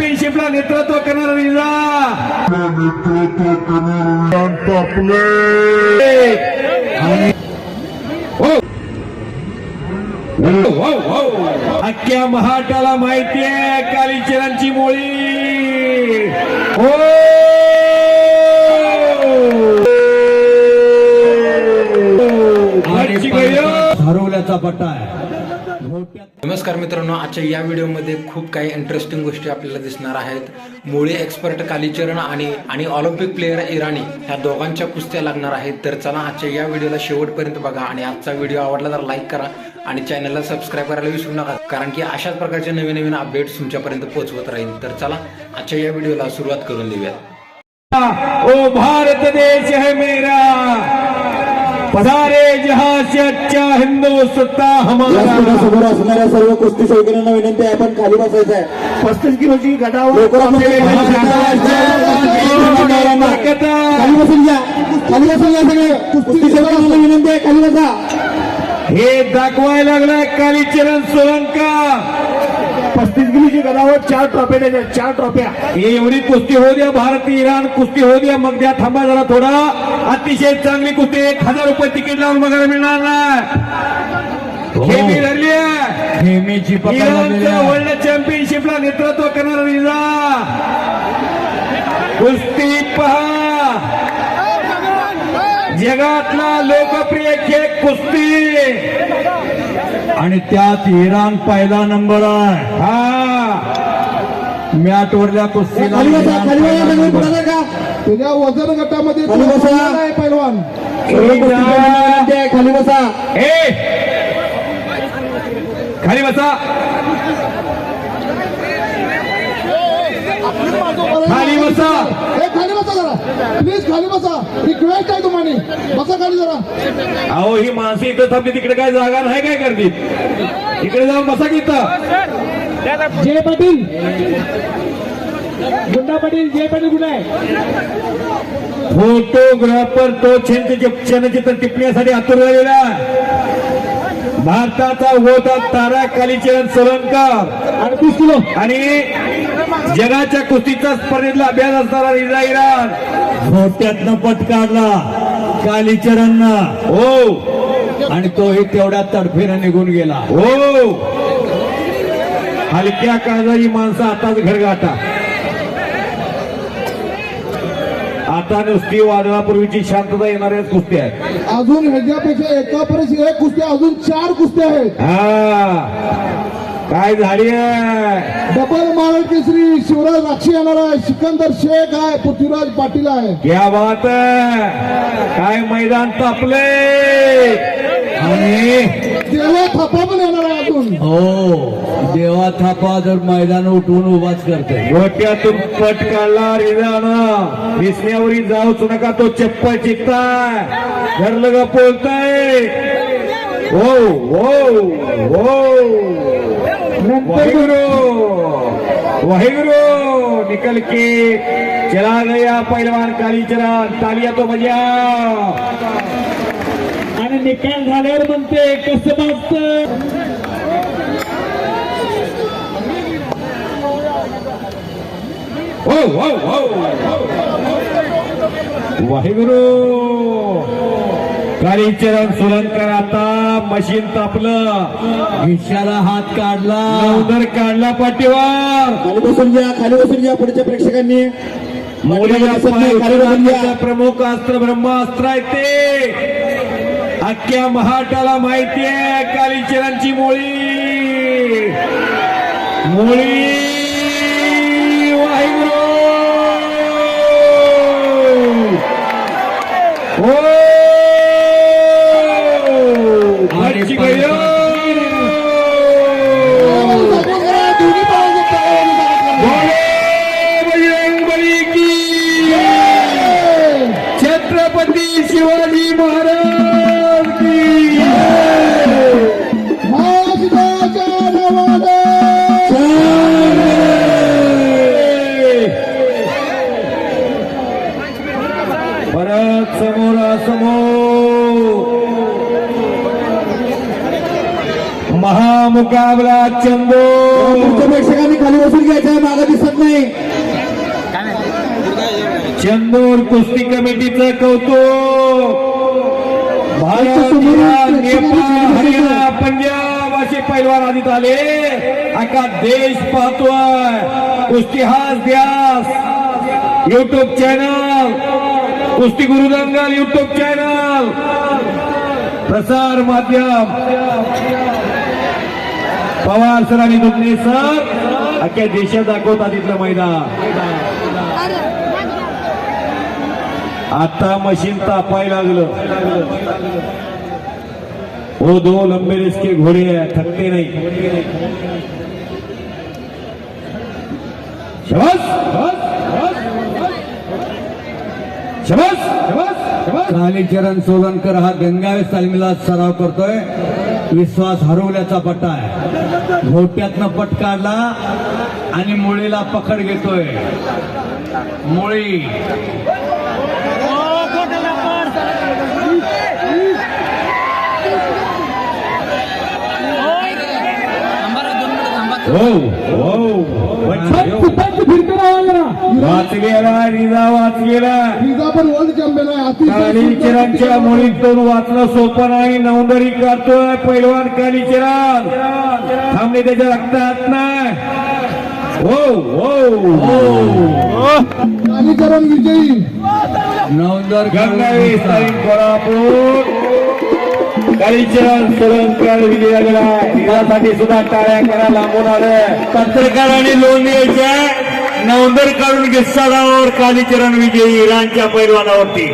चॅम्पियनशिपला नेतृत्व करणारा हो. हो, हो, हो. अख्ख्या महाटाला माहितीये कालीचरणची मोळी हो आजची गैर हरवल्याचा पट्टा आहे नमस्कार मित्रांनो आजच्या या व्हिडिओमध्ये खूप काही इंटरेस्टिंग गोष्टी आपल्याला दिसणार आहेत. मुळे एक्सपर्ट कालीचरण आणि आणि ऑलिम्पिक प्लेअर इराणी ह्या दोघांच्या कुस्त्या लागणार आहेत. तर चला आजच्या या व्हिडिओला शेवटपर्यंत बघा आणि आजचा व्हिडिओ आवडला तर लाईक करा आणि चॅनलला सबस्क्राईब करायला विसरू नका कारण की अशाच प्रकारचे नवीन नवीन अपडेट्स तुमच्यापर्यंत पोहोचवत राहील तर चला आजच्या या व्हिडिओला सुरुवात करून देऊयात. ओ भारत देश है मेरा। पधारे जहां से अच्छा हिंदुस्ता हमारा समोर असणाऱ्या सर्व कुस्ती शौकीनांना विनंती आहे आपण खाली बसायचं आहे. पस्तीस किलोची गटावर खाली बसून घ्या. खाली बसून घ्या सगळे. कुस्ती शौकीनांना विनंती आहे खाली बसा. हे दाखवायला लागलाय कालीचरण सोलंका. पस्तीस किलोची गटावर चार ट्रॉफ्या द्यायच्या चार ट्रॉफ्या. हे एवढी कुस्ती होऊ द्या भारत इराण कुस्ती होऊ द्या मग द्या थांबा जरा थोडा. अतिशय चांगली कुस्ती एक हजार रुपये तिकीट लावून बघायला मिळणार नाही खेमी धरली आहे. नेहमीची इराणच्या वर्ल्ड चॅम्पियनशिपला नेतृत्व करणारा रिजा कुस्ती पहा. जगातला लोकप्रिय खेळ कुस्ती. आणि त्यात इराण पहिला नंबर आहे. हा. मॅटवरल्या कुस्तीला खाली बसा, इराण पहिला नंबर. त्याच्या वजन गटामध्ये बसा. आहे पैलवान. खाली बसा. ए. खाली बसा. खाली बसा ए, खाली बसा जरा. प्लीज खाली बसा. रिक्वेस्ट आहे तुम्हाला बसा खाली जरा. अहो ही माणसं इथं थांबली तिकडे काय जागा नाही काय करते इकडे जाऊन बसा की इथं. जय पाटील. गुंडा पाटील जय पाटील कुठे आहे? फोटोग्राफर तो क्षणचित्र टिपण्यासाठी आतुर झालेला आहे. भारताचा होता तारा कालीचरण सोलंकर. अडतीस किलो. आणि जगाच्या कुस्तीचा स्पर्धेतला अभ्यास असणारा रिजा इराण. झोट्यातनं पट काढला. कालीचरणनं. हो. आणि तोही तेवढ्या तडफेनं निघून गेला. हो. हलक्या काळजाची माणसं आताच घर गाठा आता नुसती वादळापूर्वीची शांतता येणाऱ्याच कुस्ती आहेत. अजून ह्याच्यापेक्षा एका परिस्थिती एक कुस्त्या अजून चार कुस्त्या आहेत. हा. काय झाली आहे? डबल महाराज केसरी शिवराज राक्षी येणार आहे. सिकंदर शेख आहे. पृथ्वीराज पाटील आहे. क्या बात आहे. काय मैदान तापले? आणि देवा थापा पण येणार आहे अजून. हो देवा थापा जर मैदान उठवून उभाच करते. गोट्यातून पट काढला रिजानं दिसण्यावरी जाऊच नका तो चप्पल चिकताय. घरलं ग बोलताय हो हो हो. वाहेगुरु, निकल के चला गया पहलवान कालीचरण, तालिया तो मज़ा आणि निकाल झाल्यावर म्हणते कसं वाहेगुरु। कालीचरण सोलंकर आता. मशीन तापलं. खिशाला हात काढला. नवदर काढला पाठीवर. खाली बसून घ्या खाली बसून घ्या पुढच्या प्रेक्षकांनी. प्रमुख अस्त्र ब्रह्मास्त्र आहे ते. अख्ख्या महाटाला माहितीये कालीचरणची मोळी. मोळी वाहिगुरु. महामुकाबला चंदो प्रेक्षकांनी खाली बसून घ्यायचं आहे मागं दिसत नाही. चंदूर कुस्ती कमिटीचं कौतुक. भारत नेपाळ हरियाणा पंजाब असे पैलवान आधीत आले. अख्खा देश पाहतोय. कुस्ती हाच द्यास युट्यूब चॅनल कुस्ती गुरुदंगल युट्यूब चॅनल प्रसार माध्यम. पवार सर आणि दुधने सर. अख्ख्या देशात दाखवतात तिथलं मैदान. आता मशीन तापायला लागलं. ओ दो लंबे इसके घोड़े हैं थकते नहीं. शबस! शबस! शबस चरण सोलनकर हा गंगावे तालमीला सराव करतोय. विश्वास हरवल्याचा पट्टा आहे. घोट्यातनं पट काढला आणि मुळीला पकड घेतोय. मुळी. हो हो वाचलेला रिजा वाचलेला पिझ्झा पण वर्ल्ड चॅम्पियन आहे मुळीतून वाचणं सोपं नाही नवदरी करतोय पैलवान कालीचरण थांबले त्याच्या रक्तात नाही हो हो कालीचरण विजयी नवंदर गंगावी साईन कोल्हापूर. कालीचरण सोलंकर विजय यासाठी सुद्धा टाळ्या करा लांबून आल्या पत्रकारांनी लोन द्यायच्या नवंदर काढून घेतसाडावर कालीचरण विजयी इराणच्या पैलवानावरती.